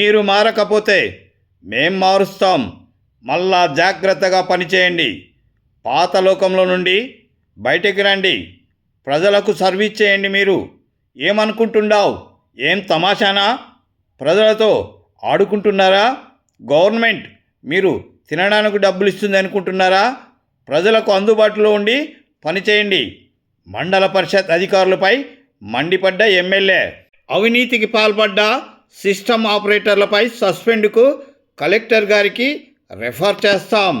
మీరు మారకపోతే మేం మారుస్తాం. మళ్ళా జాగ్రత్తగా పనిచేయండి. పాత లోకంలో నుండి బయటికి రండి. ప్రజలకు సర్వీస్ చేయండి మీరు. ఏమనుకుంటున్నావు? ఏం తమాషానా? ప్రజలతో ఆడుకుంటున్నారా? గవర్నమెంట్ మీరు తినడానికి డబ్బులు ఇస్తుంది అనుకుంటున్నారా? ప్రజలకు అందుబాటులో ఉండి పనిచేయండి మండల పరిషత్ అధికారులపై మండిపడ్డ ఎమ్మెల్యే. అవినీతికి పాల్పడ్డ సిస్టమ్ ఆపరేటర్లపై సస్పెండ్కు కలెక్టర్ గారికి రెఫర్ చేస్తాం.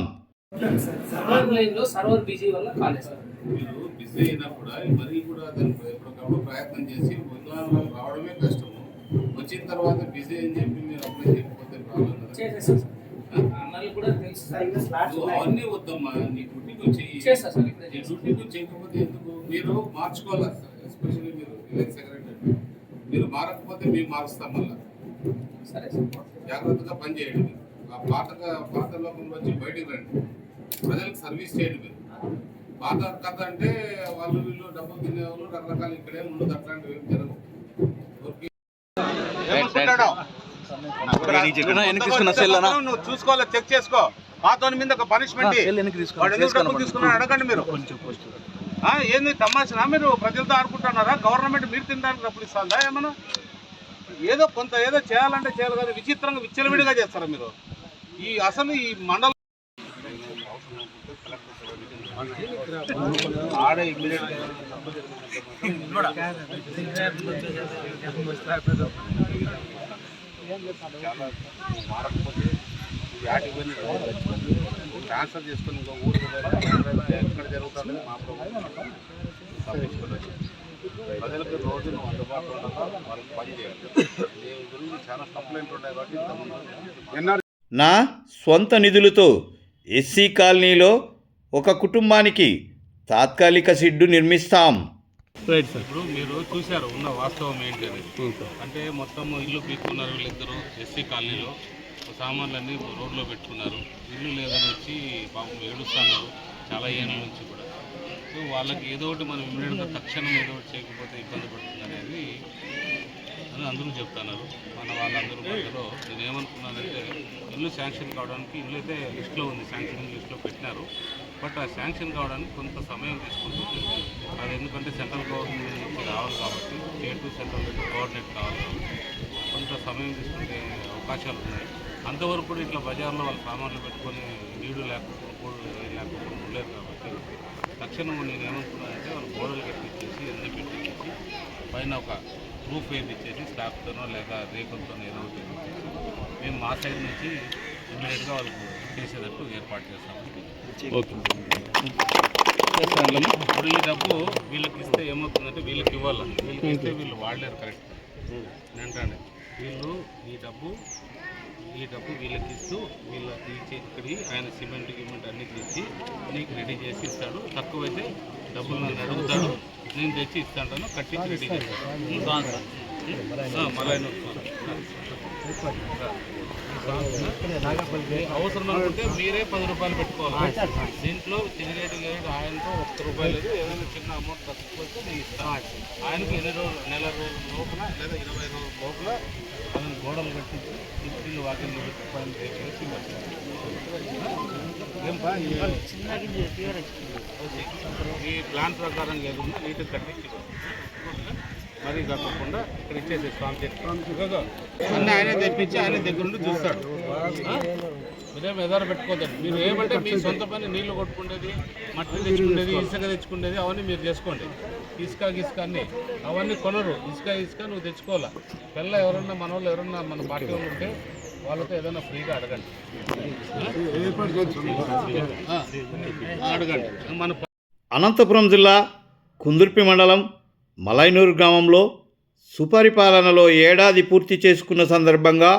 సర్వర్ బిజీ వల్ల బిజీ మరీ కూడా ఎప్పటికప్పుడు ప్రయత్నం చేసి రావడమే కష్టము. వచ్చిన తర్వాత బిజీ అని చెప్పి మీరు అప్లై చేయకపోతే సార్. అన్నలు కూడా తెలుసు సార్. నువ్వు అవన్నీ వద్దమ్మా నీ డ్యూటీకి చెయ్యి. చేస్తా సార్ ఇప్పుడే నీ చేస్తా. డ్యూటీకి చేయకపోతే ఎందుకు? మీరు మార్చుకోవాలి ఎస్పెషల్లీ మీరు సెక్రటరీ మీరు మారకపోతే మేము మారుస్తాం మళ్ళీ. సరే సార్. జాగ్రత్తగా పనిచేయండి మీరు. ఆ పాత లోకంలో వచ్చి బయటికి రండి. ప్రజలకు సర్వీస్ చేయండి మీరు. పాత కథ అంటే వాళ్ళు వీళ్ళు డబ్బులు తినేవాళ్ళు రకరకాల ఇక్కడే ఉండదు అట్లాంటివి ఏం జరగవు. నువ్వు చూసుకోవాలి చెక్ చేసుకో. పాతోని మీద ఒక పనిష్మెంట్ తీసుకున్నాడు అడగండి మీరు. ఆ, ఏంది తమాషనా? మీరు ప్రజలతో ఆడుకుంటున్నారా? గవర్నమెంట్ మీరు తినడానికి డబ్బులు ఇస్తుందా ఏమన్నా? ఏదో కొంత ఏదో చేయాలంటే చేయాలి కానీ విచిత్రంగా విచ్చలవిడిగా చేస్తారా మీరు? ఈ అసలు ఈ మండలం చాలా మారకపోతే ట్రాన్స్ఫర్ చేసుకుని ఇంకో పోయి ఎక్కడ జరుగుతుంది మా ప్రభుత్వం. ప్రజలకు రోజు నువ్వు అందుబాటులో ఉండాలి వాళ్ళకి పని చేయాలి. నీ గురించి చాలా కంప్లైంట్ ఉన్నాయి కాబట్టి ఎన్ఆర్ నా స్వంత నిధులతో ఎస్సీ కాలనీలో ఒక కుటుంబానికి తాత్కాలిక షెడ్డు నిర్మిస్తాం. ఇప్పుడు మీరు చూశారు ఉన్న వాస్తవం ఏంటి అనేది. అంటే మొత్తం ఇల్లు పీక్కున్నారు వీళ్ళిద్దరు ఎస్సీ కాలనీలో. సామాన్లన్నీ రోడ్లో పెట్టుకున్నారు. ఇల్లు లేదని వచ్చి పాపం ఏడుస్తున్నారు. చాలా ఏళ్ళ నుంచి కూడా. సో వాళ్ళకి ఏదో ఒకటి మనం ఇమ్మీడియట్గా తక్షణం ఏదో ఒకటి చేయకపోతే ఇబ్బంది పడుతుంది అనేది అని అందరూ చెప్తున్నారు. మన వాళ్ళందరూ మధ్యలో నేను ఏమనుకున్నానంటే ఇల్లు శాంక్షన్ కావడానికి ఇల్లు అయితే లిస్ట్లో ఉంది శాంక్షన్ లిస్ట్లో పెట్టినారు. బట్ ఆ శాంక్షన్ కావడానికి కొంత సమయం తీసుకుంటుంది. అది ఎందుకంటే సెంట్రల్ గవర్నమెంట్ నుంచి రావాలి కాబట్టి స్టేట్ సెంట్రల్ కోఆర్డినేట్ కావాలి కొంత సమయం తీసుకునే అవకాశాలు ఉన్నాయి. అంతవరకు కూడా ఇట్లా బజార్లో వాళ్ళ సామాన్లు పెట్టుకొని నీడు లేకపోతే లేకపోతే ఉండలేరు కాబట్టి తక్షణం నేను ఏమనుకున్నానంటే వాళ్ళు గోడలు కట్టించేసి అన్నీ పెట్టించేసి పైన ఒక రూఫ్ వేయించేసి స్లాబ్తోనో లేక రేకులతోనో ఏదో ఒకటి మేము మా సైడ్ నుంచి ఇమీడియట్గా వాళ్ళకు చేసేటట్టు ఏర్పాటు చేస్తాము ఇప్పుడు ఈ డబ్బు వీళ్ళకి ఇస్తే ఏమవుతుందంటే వీళ్ళకి ఇవ్వాలి వీళ్ళకి ఇస్తే వీళ్ళు వాడలేరు కరెక్ట్. ఏంటంటే వీళ్ళు ఈ డబ్బు ఈ డబ్బు వీళ్ళకి ఇస్తూ వీళ్ళ ఈ ఇక్కడి ఆయన సిమెంట్ గిమెంట్ అన్ని తెచ్చి నీకు రెడీ చేసి ఇస్తాడు. తక్కువైతే డబ్బులు నన్ను అడుగుతాడు నేను తెచ్చి ఇస్తాను కట్టించి రెడీ చేస్తాను. మళ్ళీ అవసరం అనుకుంటే మీరే పది రూపాయలు పెట్టుకోవాలి. దీంట్లో తిరిగేటి గైడ్ ఆయనతో ఒక్క రూపాయలు లేదు. ఏదైనా చిన్న అమౌంట్ తక్కువైతే నేను ఇస్తాను ఆయనకి ఎన్ని రోజులు నెల రోజుల లోపల లేదా ఇరవై రోజుల లోపల ఆయన గోడలు కట్టించి ఇంటిని వాకింగ్ పెట్టి పైన చేసి మీ ఈ ప్లాన్ ప్రకారం ఏదన్నా నీట్గా కట్టించుకోవాలి మరీ కాకుండా ఇక్కడ ఇచ్చేసి స్వామి అన్నీ ఆయనే తెప్పించి ఆయన దగ్గర నుండి చూస్తాడు? మీరేం ఎదారు పెట్టుకోదండి మీరు ఏమంటే మీ సొంత పని నీళ్ళు కొట్టుకునేది మట్టి తెచ్చుకునేది ఇసుక తెచ్చుకునేది అవన్నీ మీరు చేసుకోండి. ఇసుక గిసుక అన్నీ. అవన్నీ కొనరు. ఇసుక ఇసుక నువ్వు తెచ్చుకోవాలా? పిల్ల ఎవరన్నా మన వాళ్ళు ఎవరన్నా మన పార్టీ వాళ్ళు ఉంటే వాళ్ళతో ఏదైనా ఫ్రీగా అడగండి. అడగండి. మన అనంతపురం జిల్లా కుందుర్పి మండలం మలైనూరు గ్రామంలో సుపరిపాలనలో ఏడాది పూర్తి చేసుకున్న సందర్భంగా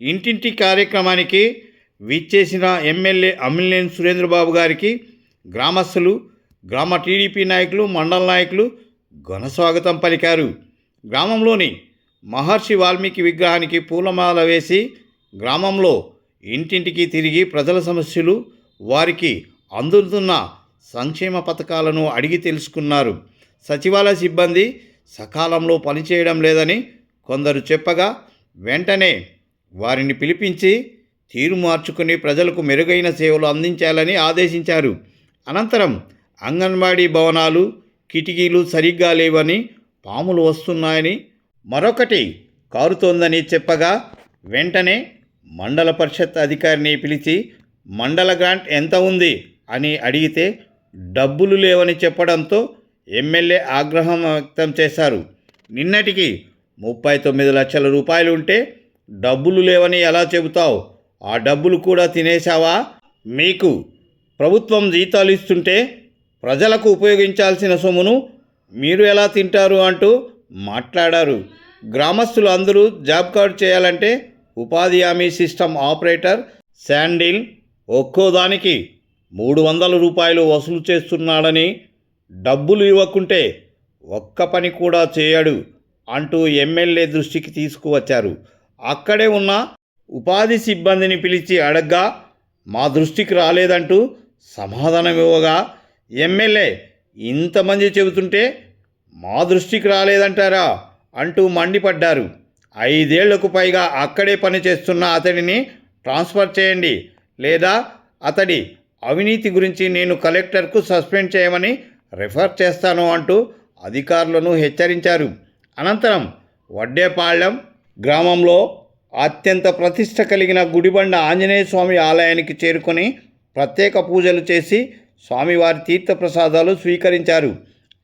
ఇంటింటి కార్యక్రమానికి విచ్చేసిన ఎమ్మెల్యే అమ్మిలేని సురేంద్రబాబు గారికి గ్రామస్తులు గ్రామ టీడీపీ నాయకులు మండల నాయకులు ఘన స్వాగతం పలికారు. గ్రామంలోని మహర్షి వాల్మీకి విగ్రహానికి పూలమాల వేసి గ్రామంలో ఇంటింటికి తిరిగి ప్రజల సమస్యలు వారికి అందుతున్న సంక్షేమ పథకాలను అడిగి తెలుసుకున్నారు. సచివాలయ సిబ్బంది సకాలంలో పనిచేయడం లేదని కొందరు చెప్పగా వెంటనే వారిని పిలిపించి తీరు మార్చుకుని ప్రజలకు మెరుగైన సేవలు అందించాలని ఆదేశించారు. అనంతరం అంగన్వాడీ భవనాలు కిటికీలు సరిగ్గా లేవని పాములు వస్తున్నాయని మరొకటి కారుతోందని చెప్పగా వెంటనే మండల పరిషత్ అధికారిని పిలిచి మండల గ్రాంట్ ఎంత ఉంది? అని అడిగితే డబ్బులు లేవని చెప్పడంతో ఎమ్మెల్యే ఆగ్రహం వ్యక్తం చేశారు. నిన్నటికి ముప్పై తొమ్మిది లక్షల రూపాయలు ఉంటే డబ్బులు లేవని ఎలా చెబుతావు? ఆ డబ్బులు కూడా తినేశావా? మీకు ప్రభుత్వం జీతాలు ఇస్తుంటే ప్రజలకు ఉపయోగించాల్సిన సొమ్మును మీరు ఎలా తింటారు అంటూ మాట్లాడారు. గ్రామస్తులు అందరూ జాబ్ కార్డ్ చేయాలంటే ఉపాధి హామీ సిస్టమ్ ఆపరేటర్ శాండిల్ ఒక్కో దానికి మూడు వందల రూపాయలు వసూలు చేస్తున్నాడని డబ్బులు ఇవ్వకుంటే ఒక్క పని కూడా చేయడు అంటూ ఎమ్మెల్యే దృష్టికి తీసుకువచ్చారు. అక్కడే ఉన్న ఉపాధి సిబ్బందిని పిలిచి అడగ్గా మా దృష్టికి రాలేదంటూ సమాధానం ఇవ్వగా ఎమ్మెల్యే ఇంతమంది చెబుతుంటే మా దృష్టికి రాలేదంటారా అంటూ మండిపడ్డారు. ఐదేళ్ళకు పైగా అక్కడే పనిచేస్తున్న అతడిని ట్రాన్స్ఫర్ చేయండి లేదా అతడి అవినీతి గురించి నేను కలెక్టర్కు సస్పెండ్ చేయమని రిఫర్ చేస్తాను అంటూ అధికారులను హెచ్చరించారు. అనంతరం వడ్డేపాళ్యం గ్రామంలో అత్యంత ప్రతిష్ట కలిగిన గుడిబండ ఆంజనేయ స్వామి ఆలయానికి చేరుకొని ప్రత్యేక పూజలు చేసి స్వామివారి తీర్థప్రసాదాలు స్వీకరించారు.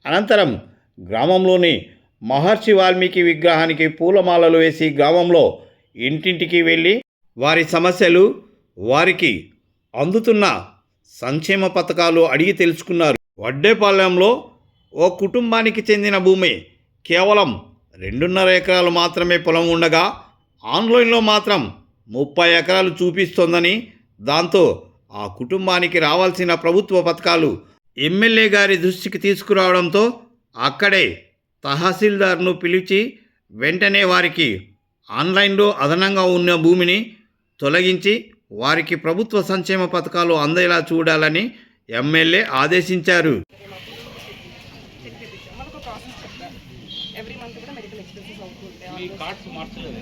అనంతరం గ్రామంలోని మహర్షి వాల్మీకి విగ్రహానికి పూలమాలలు వేసి గ్రామంలో ఇంటింటికి వెళ్ళి వారి సమస్యలు వారికి అందుతున్న సంక్షేమ పథకాలు అడిగి తెలుసుకున్నారు. వడ్డేపాలెంలో ఓ కుటుంబానికి చెందిన భూమి కేవలం రెండున్నర ఎకరాలు మాత్రమే పొలం ఉండగా ఆన్లైన్లో మాత్రం ముప్పై ఎకరాలు చూపిస్తోందని దాంతో ఆ కుటుంబానికి రావాల్సిన ప్రభుత్వ పథకాలు ఎమ్మెల్యే గారి దృష్టికి తీసుకురావడంతో అక్కడే తహసీల్దార్ను పిలిచి వెంటనే వారికి ఆన్లైన్లో అదనంగా ఉన్న భూమిని తొలగించి వారికి ప్రభుత్వ సంక్షేమ పథకాలు అందేలా చూడాలని ఎమ్మెల్యే ఆదేశించారు. మనకు ప్రాసెస్ చెప్తారు ఎవ్రీ మంత్ కూడా మెడికల్ ఎక్స్పెన్సెస్ అవుతూ ఉంటాయి మీ కార్డ్స్ మార్చలేదు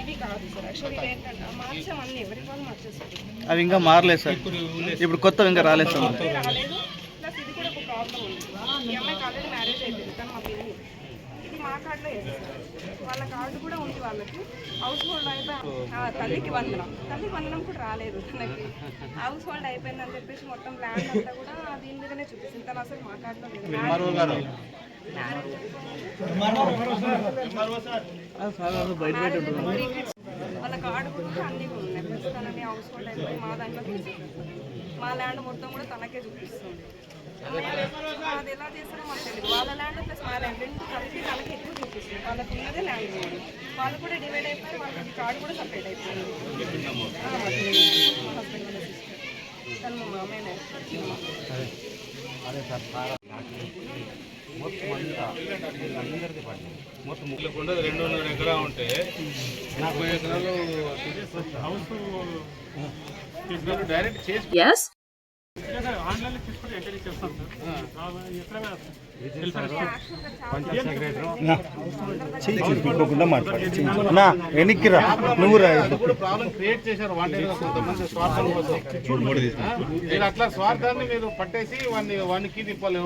ఇవి కాదు సార్. యాక్చువల్లీ ఇవి ఏంటంటే మార్చామన్నీ ఎవరి వాళ్ళు మార్చేస్తారు అవి ఇంకా మారలేదు సార్. ఇప్పుడు కొత్తవి ఇంకా రాలేదు సార్. ఇవి రాలేదు. ప్లస్ ఇది కూడా ఒక ప్రాబ్లం ఉంది. ఈ అమ్మాయికి ఆల్రెడీ మ్యారేజ్ అయిపోయింది. కానీ మా పిల్లి ఇది మా కార్డులో వాళ్ళ కార్డు కూడా ఉంది వాళ్ళకి. హౌస్ హోల్డ్ అయిపోయి తల్లికి వందనం. తల్లికి వందనం కూడా రాలేదు తనకి. హౌస్ హోల్డ్ అయిపోయిందని చెప్పేసి మొత్తం ల్యాండ్ అంతా కూడా దీని మీదనే చూపిస్తుంది. తను అసలు మా కార్డులో లేదు వాళ్ళ కార్డు కూడా అన్ని ఉన్నాయి. ప్లస్ తనని హౌస్ హోల్డ్ అయిపోయి మా దాంట్లో తీసేసారు మా ల్యాండ్ మొత్తం కూడా తనకే చూపిస్తుంది. అది ఎలా చేస్తారో మాకు తెలియదు వాళ్ళ ల్యాండ్ ప్లస్ మా ల్యాండ్ రెండు కలిపి తనకి ఎక్కువ చూపిస్తుంది వాళ్ళకి ఉన్నదే ల్యాండ్. వాళ్ళు కూడా డివైడ్ అయిపోయి వాళ్ళకి కార్డు కూడా సపరేట్ అయిపోయింది. మా హస్బెండ్ వాళ్ళ సిస్టర్ తను మా మామయ్యనే మొత్తం ముగ్గులకు ఉండదు రెండున్నర ఎకరా ఉంటే ముప్పై ఎకరాలు మీరు డైరెక్ట్ చేసి మాట్లాడు అన్నా వెనక్కి రా నువ్వు రా. ప్రాబ్లం క్రియేట్ చేశారు కొంతమంది స్వార్థం కోసం అట్లా స్వార్థాన్ని మీరు పట్టేసి వాడిని వానికి తిప్పాలి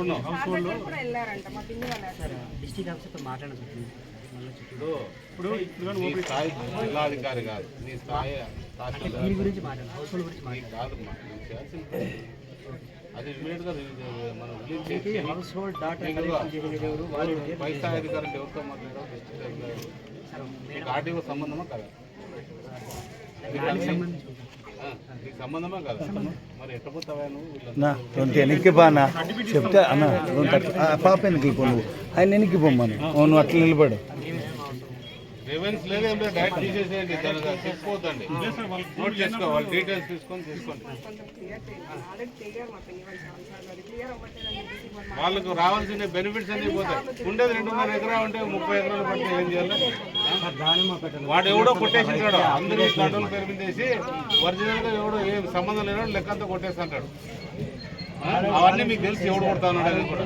ఇప్పుడు నీ స్థాయి జిల్లాధికారి కాదు నీ స్థాయి తహసీల్దార్. నీకు కాదమ్మా నువ్వు చేయాల్సింది పని. అది ఇమీడియట్గా రిలీజ్ చేయాలి. మనం రిలీజ్ చేసి నీకు పై స్థాయి అధికారులు ఎవరితో మాట్లాడారు డిస్ట్రిక్ట్ అధికారులు నీకు ఆర్టీఓ సంబంధమా కదా? నీకు అన్ని- ఆ, నీకు సంబంధమా కదా? మరి ఎట్ట పోతావా నువ్వు? నా వీళ్ళందరూ? రెండు వెనక్కి బా అన్న. చెప్తే అన్న పాప వెనక్కి నువ్వు? ఆయన వెనక్కి పోమ్మను నువ్వు అట్లా నిలబడు. రివెన్స్ లేదు ఏం లేదు డైరెక్ట్ తీసేసేయండి దానికి తీసుకోవద్దండి నోట్ చేసుకో వాళ్ళ డీటెయిల్స్ తీసుకొని తీసుకోండి. వాళ్ళకు రావాల్సిన బెనిఫిట్స్ అన్ని పోతాయి. ఉండేది రెండున్నర ఎకరా ఉంటే ముప్పై ఎకరాలు పడితే ఏం చేయాలి? వాడు ఎవడో కొట్టేసింటాడు అందరూ కంట్రోల్ పేరు ఒరిజినల్గా ఎవడో ఏం సంబంధం లేనో లెక్కంతా కొట్టేస్తుంటాడు అవన్నీ మీకు తెలిసి ఎవడు కొడతా ఉన్నాడు కూడా.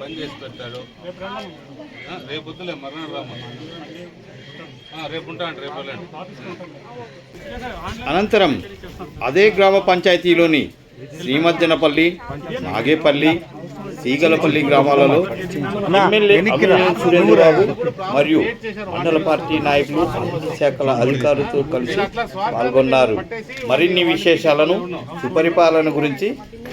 పని చేసి పెడతాడు రేపు వద్దులే మరణం రేపు రేపు అనంతరం అదే గ్రామ పంచాయతీలోని శ్రీమజ్జనపల్లి నాగేపల్లి సీగలపల్లి గ్రామాలలో ఎమ్మెల్యే సురేంద్రబాబు మరియు మండల పార్టీ నాయకులు శాఖల అధికారులతో కలిసి పాల్గొన్నారు. మరిన్ని విశేషాలను సుపరిపాలన గురించి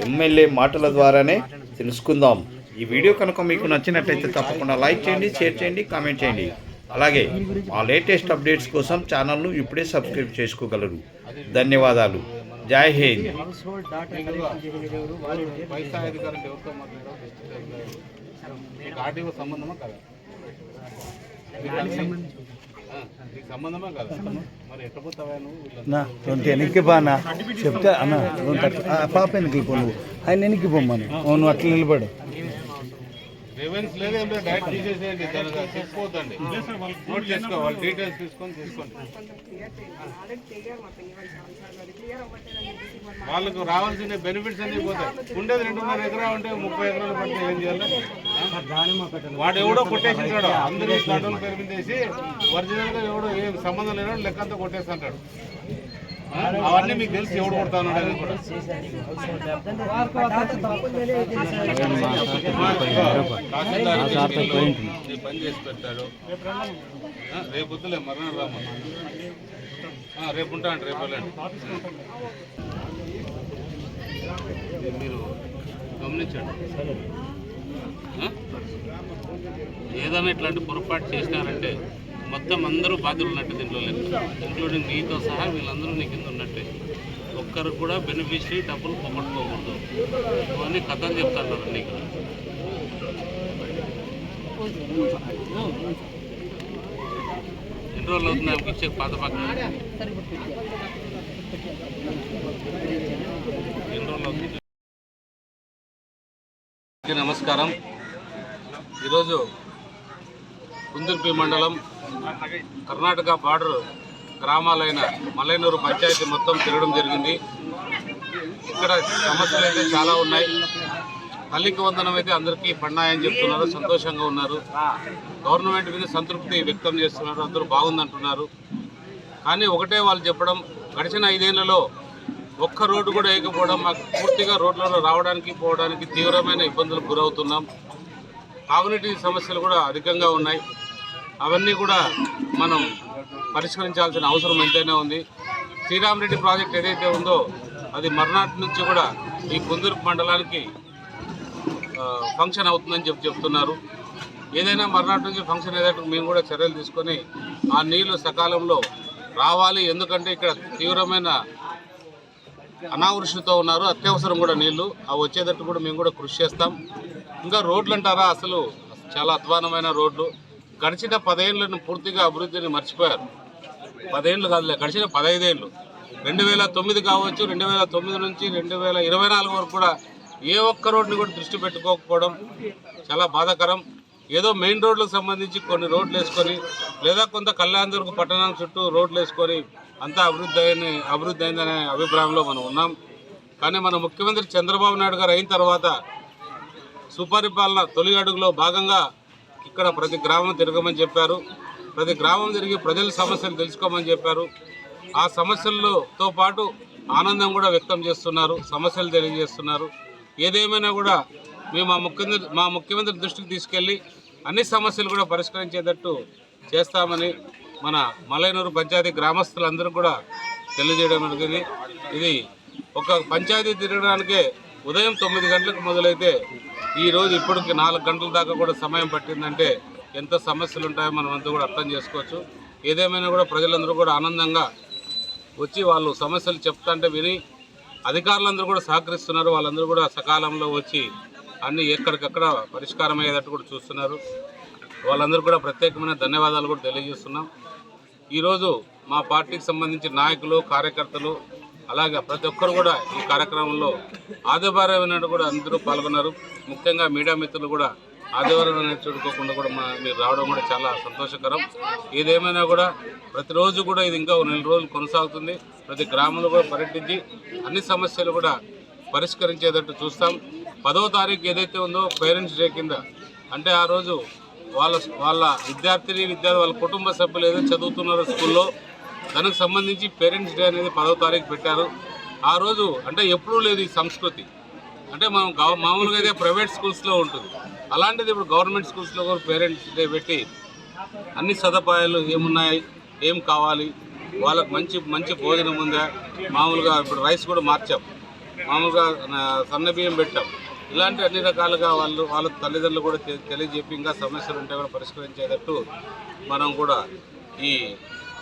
ఎమ్మెల్యే మాటల ద్వారానే తెలుసుకుందాం. ఈ వీడియో కనుక మీకు నచ్చినట్లయితే తప్పకుండా లైక్ చేయండి షేర్ చేయండి కామెంట్ చేయండి. అలాగే మా లేటెస్ట్ అప్డేట్స్ కోసం ఛానల్ను ఇప్పుడే సబ్స్క్రైబ్ చేసుకోగలరు. ధన్యవాదాలు. జై హింద్. సంబంధమా కదా రెండు వెనక్కి బానా చెప్తే అన్న రెండు పాప వెనక్కి పో నువ్వు? ఆయన వెనక్కి పొమ్మను నువ్వు అట్లా నిలబడు. రివెన్స్ లేదు లేదు డైరెక్ట్ తీసేసేయండి తీసుకోవద్దండి. నోట్ చేసుకో వాళ్ళ డీటెయిల్స్ తీసుకొని తీసుకోండి వాళ్ళకు రావాల్సిన బెనిఫిట్స్ అన్ని పోతాయి. ఉండేది రెండున్నర ఎకరా ఉంటే ముప్పై ఎకరాలు పడితే ఏం చేయాలి? వాడు ఎవడో కొట్టేసింటాడు. అందరూ స్లాటోల పేరు మీద వేసి ఒరిజినల్గా ఎవడో ఏం సంబంధం లేనోడు లెక్కంతా కొట్టేస్తుంటాడు? అవన్నీ మీకు తెలిసి ఎవడు కొడతా కూడా. పని చేసి పెడతాడు రేపు వద్దులే మరణం రామ రేపు ఉంటాను రేపు వెళ్ళండి మీరు గమనించండి ఏదైనా ఇట్లాంటి పొరపాటు చేసినారంటే మొత్తం అందరూ బాధ్యులు ఉన్నట్టు దీంట్లో లెక్క. ఇంక్లూడింగ్ నీతో సహా వీళ్ళందరూ నీ కింద ఉన్నట్టే. ఒక్కరు కూడా బెనిఫిషరీ డబ్బులు పొగట్టుకోకూడదు. అని కథలు చెప్తాను నీకు ఎన్ని రోజులు అవుతుంది నాకు ఇచ్చే పాత పక్కన? ఎన్ని రోజులు అవుతుంది? నమస్కారం. ఈరోజు కుందుర్పి మండలం కర్ణాటక బార్డర్ గ్రామాలైన మల్లైనూరు పంచాయతీ మొత్తం తిరగడం జరిగింది. ఇక్కడ సమస్యలు అయితే చాలా ఉన్నాయి. తల్లికి వందనం అయితే అందరికీ పన్నాయని చెప్తున్నారు. సంతోషంగా ఉన్నారు. గవర్నమెంట్ మీద సంతృప్తి వ్యక్తం చేస్తున్నారు. అందరూ బాగుందంటున్నారు. కానీ ఒకటే వాళ్ళు చెప్పడం గడిచిన ఐదేళ్ళలో ఒక్క రోడ్డు కూడా వేయకపోవడం మాకు పూర్తిగా రోడ్లలో రావడానికి పోవడానికి తీవ్రమైన ఇబ్బందులకు గురవుతున్నాం. తాగునీటి సమస్యలు కూడా అధికంగా ఉన్నాయి. అవన్నీ కూడా మనం పరిష్కరించాల్సిన అవసరం ఎంతైనా ఉంది. శ్రీరామరెడ్డి ప్రాజెక్ట్ ఏదైతే ఉందో అది మర్నాటి నుంచి కూడా ఈ కుందూరు మండలానికి ఫంక్షన్ అవుతుందని చెప్పి చెప్తున్నారు. ఏదైనా మర్నాటి నుంచి ఫంక్షన్ ఏదైతే మేము కూడా చర్యలు తీసుకొని ఆ నీళ్ళు సకాలంలో రావాలి. ఎందుకంటే ఇక్కడ తీవ్రమైన అనావృష్టితో ఉన్నారు. అత్యవసరం కూడా నీళ్ళు. అవి వచ్చేటట్టు కూడా మేము కూడా కృషి చేస్తాం. ఇంకా రోడ్లు అంటారా? అసలు చాలా అధ్వానమైన రోడ్లు. గడిచిన పదేళ్ళను పూర్తిగా అభివృద్ధిని మర్చిపోయారు. పదేళ్ళు కాదులే గడిచిన పదహైదేళ్ళు రెండు వేల తొమ్మిది కావచ్చు రెండు వేల తొమ్మిది నుంచి రెండు వేల ఇరవై నాలుగు వరకు కూడా ఏ ఒక్క రోడ్ని కూడా దృష్టి పెట్టుకోకపోవడం చాలా బాధాకరం. ఏదో మెయిన్ రోడ్లకు సంబంధించి కొన్ని రోడ్లు వేసుకొని లేదా కొంత కళ్యాణదుర్గ పట్టణం చుట్టూ రోడ్లు వేసుకొని అంతా అభివృద్ధి అయిన అభివృద్ధి అయిందనే అభిప్రాయంలో మనం ఉన్నాం. కానీ మన ముఖ్యమంత్రి చంద్రబాబు నాయుడు గారు అయిన తర్వాత సుపరిపాలన తొలి అడుగులో భాగంగా ఇక్కడ ప్రతి గ్రామం తిరగమని చెప్పారు. ప్రతి గ్రామం తిరిగి ప్రజల సమస్యలు తెలుసుకోమని చెప్పారు. ఆ సమస్యలతో పాటు ఆనందం కూడా వ్యక్తం చేస్తున్నారు సమస్యలు తెలియజేస్తున్నారు. ఏదేమైనా కూడా మేము మా ముఖ్యమంత్రి మా ముఖ్యమంత్రి దృష్టికి తీసుకెళ్ళి అన్ని సమస్యలు కూడా పరిష్కరించేటట్టు చేస్తామని మన మలైనూరు పంచాయతీ గ్రామస్తులందరూ కూడా తెలియజేయడం జరిగింది. ఇది ఒక పంచాయతీ తిరగడానికే ఉదయం తొమ్మిది గంటలకు మొదలైతే ఈ రోజు ఇప్పటికి నాలుగు గంటల దాకా కూడా సమయం పట్టిందంటే ఎంత సమస్యలు ఉంటాయో మనం అంతా కూడా అర్థం చేసుకోవచ్చు. ఏదేమైనా కూడా ప్రజలందరూ కూడా ఆనందంగా వచ్చి వాళ్ళు సమస్యలు చెప్తాంటే విని అధికారులందరూ కూడా సహకరిస్తున్నారు. వాళ్ళందరూ కూడా సకాలంలో వచ్చి అన్ని ఎక్కడికక్కడ పరిష్కారం అయ్యేటట్టు కూడా చూస్తున్నారు. వాళ్ళందరూ కూడా ప్రత్యేకమైన ధన్యవాదాలు కూడా తెలియజేస్తున్నాం. ఈరోజు మా పార్టీకి సంబంధించిన నాయకులు కార్యకర్తలు అలాగే ప్రతి ఒక్కరు కూడా ఈ కార్యక్రమంలో ఆదివారం కూడా అందరూ పాల్గొన్నారు. ముఖ్యంగా మీడియా మిత్రులు కూడా ఆదివారం అనేది చూడుకోకుండా కూడా మా మీరు రావడం కూడా చాలా సంతోషకరం. ఏదేమైనా కూడా ప్రతిరోజు కూడా ఇది ఇంకా ఒక నెల రోజులు కొనసాగుతుంది. ప్రతి గ్రామంలో కూడా పర్యటించి అన్ని సమస్యలు కూడా పరిష్కరించేటట్టు చూస్తాం. పదవ తారీఖు ఏదైతే ఉందో పేరెంట్స్ డే కింద అంటే ఆ రోజు వాళ్ళ వాళ్ళ విద్యార్థిని విద్యార్థి వాళ్ళ కుటుంబ సభ్యులు ఏదైతే చదువుతున్నారో స్కూల్లో దానికి సంబంధించి పేరెంట్స్ డే అనేది పదవ తారీఖు పెట్టారు. ఆ రోజు అంటే ఎప్పుడూ లేదు ఈ సంస్కృతి. అంటే మనం మామూలుగా అయితే ప్రైవేట్ స్కూల్స్లో ఉంటుంది. అలాంటిది ఇప్పుడు గవర్నమెంట్ స్కూల్స్లో కూడా పేరెంట్స్ డే పెట్టి అన్ని సదుపాయాలు ఏమున్నాయి ఏం కావాలి వాళ్ళకి మంచి మంచి భోజనం ఉందా? మామూలుగా ఇప్పుడు రైస్ కూడా మార్చాం. మామూలుగా సన్నబియ్యం సన్న బియ్యం పెట్టాం. ఇలాంటి అన్ని రకాలుగా వాళ్ళు వాళ్ళ తల్లిదండ్రులు కూడా తెలియజెప్పి ఇంకా సమస్యలు ఉంటే కూడా పరిష్కరించేటట్టు మనం కూడా ఈ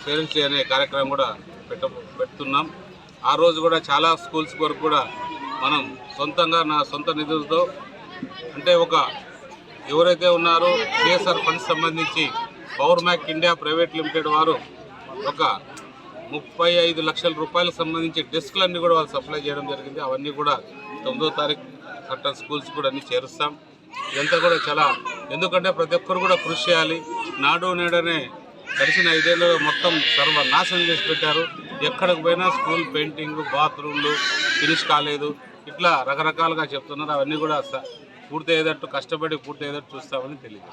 పేరెంట్స్ డే అనే కార్యక్రమం కూడా పెట్ట పెడుతున్నాం. ఆ రోజు కూడా చాలా స్కూల్స్ వరకు కూడా మనం సొంతంగా నా సొంత నిధులతో అంటే ఒక ఎవరైతే ఉన్నారో సిఎస్ఆర్ ఫండ్స్ సంబంధించి power mac India private limited వారు ఒక ముప్పై ఐదు లక్షల రూపాయలకు సంబంధించి డెస్క్లన్నీ కూడా వాళ్ళు సప్లై చేయడం జరిగింది. అవన్నీ కూడా తొమ్మిదో తారీఖు కట్ట స్కూల్స్ కూడా అన్నీ చేరుస్తాం. ఇదంతా కూడా చాలా ఎందుకంటే ప్రతి ఒక్కరు కూడా కృషి చేయాలి. నాడు నేడనే గడిచిన ఐదేళ్ళు మొత్తం సర్వ నాశనం చేసి పెట్టారు. ఎక్కడికి పోయినా స్కూల్ పెయింటింగ్ బాత్రూమ్లు ఫినిష్ కాలేదు. ఇట్లా రకరకాలుగా చెప్తున్నారు. అవన్నీ కూడా పూర్తి అయ్యేటట్టు కష్టపడి పూర్తి అయ్యేటట్టు చూస్తామని తెలియదు